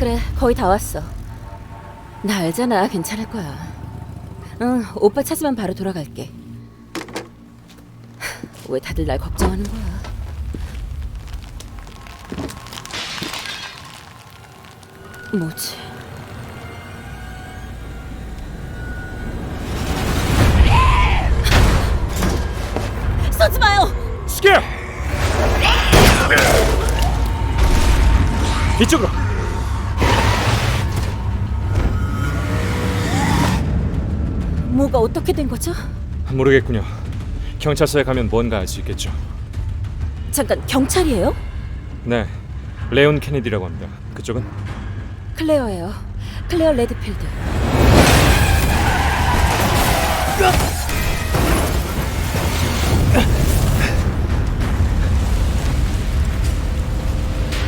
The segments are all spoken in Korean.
그래, 거의 다 왔어. 나 알잖아, 괜찮을 거야. 응, 오빠 찾으면 바로 돌아갈게. 왜 다들 날 걱정하는 거야? 뭐지? 쏘지 마요! 시계! 이쪽으로. 뭐가 어떻게 된 거죠? 모르겠군요. 경찰서에 가면 뭔가 알 수 있겠죠. 잠깐 경찰이에요? 네, 레온 케네디라고 합니다. 그쪽은 클레어예요. 클레어 레드필드.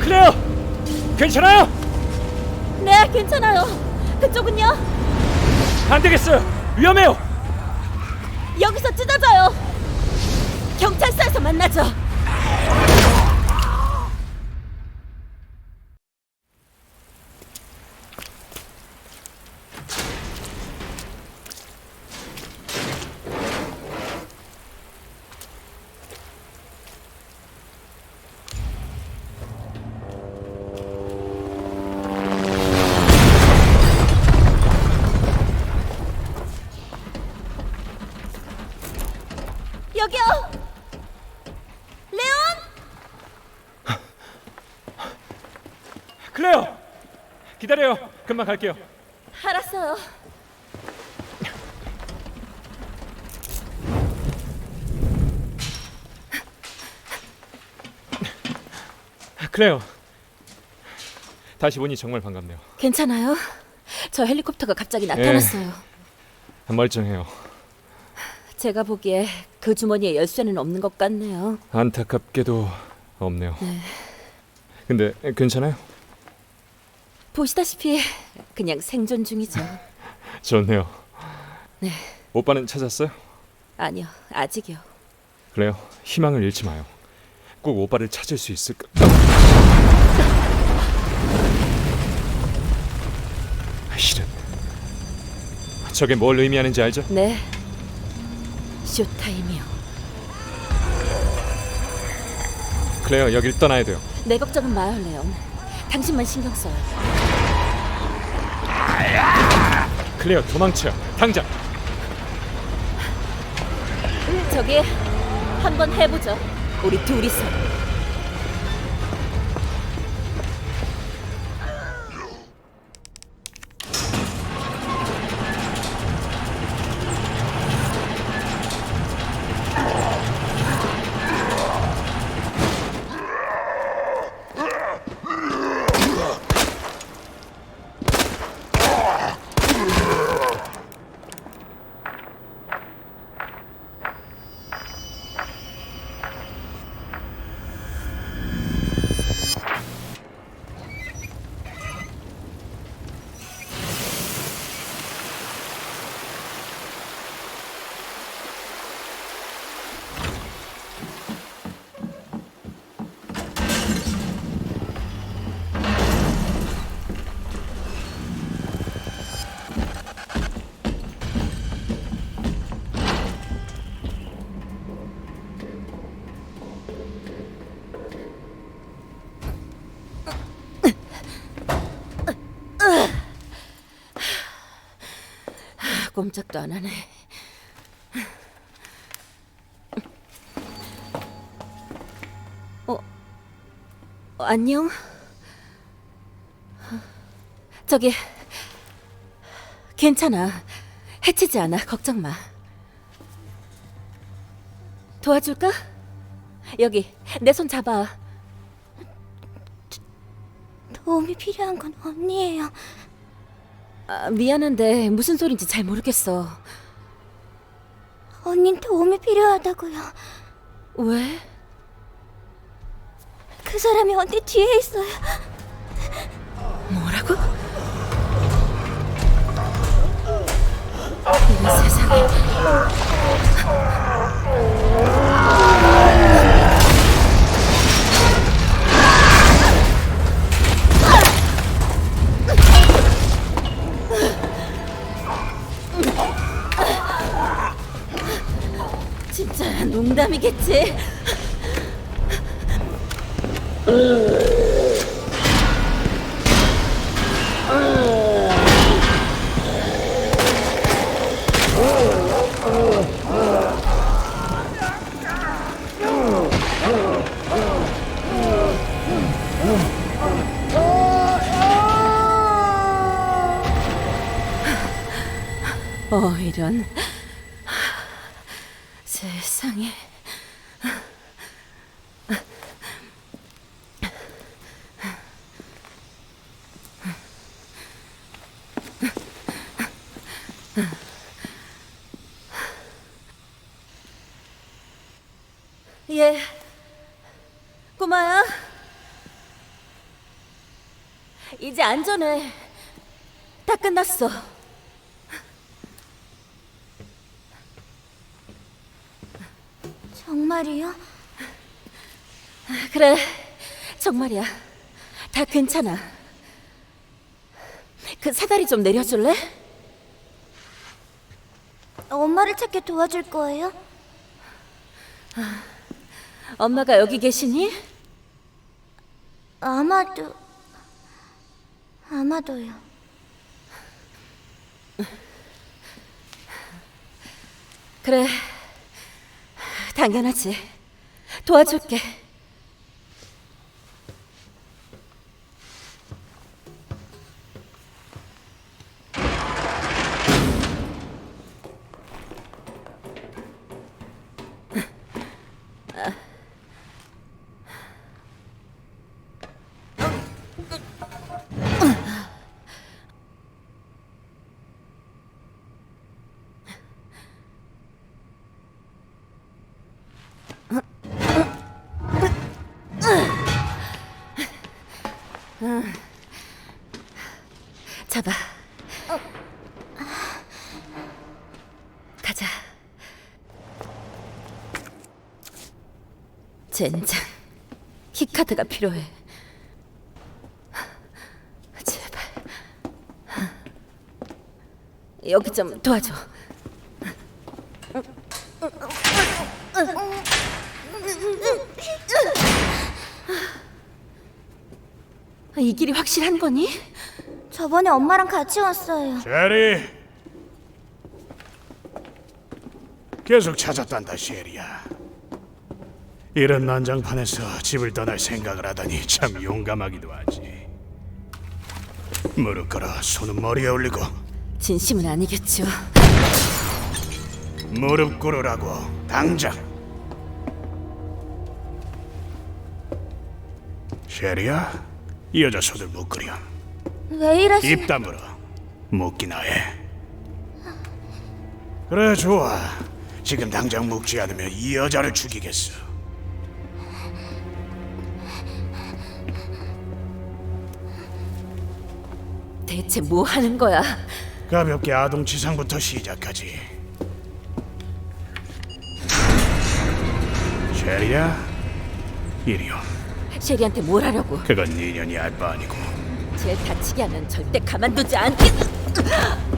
클레어! 괜찮아요? 네, 괜찮아요. 그쪽은요? 안 되겠어요. 위험해요. 여기서 찢어져요. 경찰서에서 만나죠. 기다려요. 금방 갈게요. 알았어요. 클레어. 다시 보니 정말 반갑네요. 괜찮아요? 저 헬리콥터가 갑자기 나타났어요. 멀쩡해요. 제가 보기에 그 주머니에 열쇠는 없는 것 같네요. 안타깝게도 없네요. 근데 괜찮아요? 보시다시피 그냥 생존 중이죠. 좋네요. 네. 오빠는 찾았어요? 아니요, 아직이요. 그래요. 희망을 잃지 마요. 꼭 오빠를 찾을 수 있을까? 실은 저게 뭘 의미하는지 알죠? 네. 쇼타임이요. 클레어 여길 떠나야 돼요. 내 걱정은 마요, 레온. 당신만 신경 써요. 클레어 도망쳐. 당장. 저기 한번 해보죠. 우리 둘이서. 꼼짝도 안 하네. 안녕. 저기 괜찮아. 해치지 않아. 걱정 마. 도와줄까? 여기 내 손 잡아. 도움이 필요한 건 언니예요. 아, 미안한데 무슨 소린지 잘 모르겠어. 언닌 도움이 필요하다고요. 왜? 그 사람이 언니 뒤에 있어요. 뭐라고? 이 세상에. 농담이겠지. 어 이런 세상에 예 꼬마야 이제 안전해 다 끝났어 정말이요? 그래, 정말이야. 다 괜찮아. 그 사다리 좀 내려줄래? 엄마를 찾게 도와줄 거예요? 엄마가 여기 계시니? 아마도 아마도요. 그래, 당연하지. 도와줄게. 잡아. 가자. 젠장. 키카드가 필요해. 제발. 여기 좀 도와줘. 이 길이 확실한 거니? 저번에 엄마랑 같이 왔어요. 셰리. 계속 찾았단다 셰리야. 이런 난장판에서 집을 떠날 생각을 하다니 참 용감하기도 하지. 무릎 꿇어 손은 머리에 올리고 진심은 아니겠죠. 무릎 꿇으라고 당장. 셰리야 이 여자 손을 묶으렴 왜 이러시? 입 다물어 묶기나 해 그래 좋아 지금 당장 묶지 않으면 이 여자를 죽이겠어 대체 뭐 하는 거야? 가볍게 아동 치상부터 시작하지 셰리야 이리오 셰리한테 뭘 하려고? 그건 네 년이 알바 아니고 쟤 다치게 하면 절대 가만두지 않겠.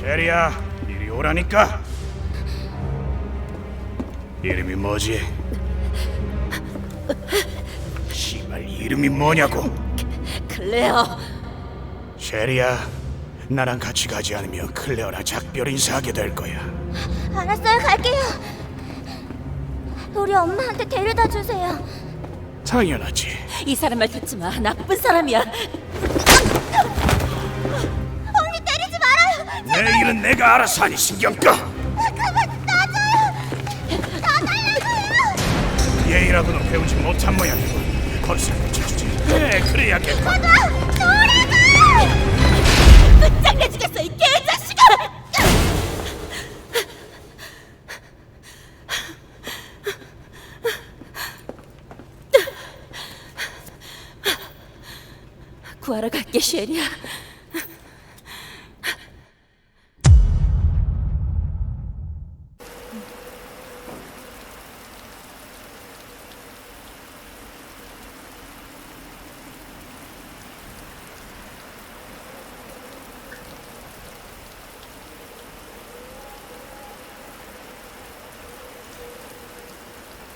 셰리야 이리 오라니까 이름이 뭐지? 씨발 이름이 뭐냐고 클레어. 셰리야 나랑 같이 가지 않으면 클레어랑 작별 인사하게 될 거야 알았어요, 갈게요. 우리 엄마한테 데려다 주세요. 당연하지 이 사람 말 듣지 마. 나쁜 사람이야. 언니 때리지 말아요. 내 일은 내가 알아서 하니 신경 꺼 그만 놔줘요. 나달라고요. 예의라고는 배우지 못한 모양이고 벌써 붙여주지 네 그래야겠고 끝장내 雪亮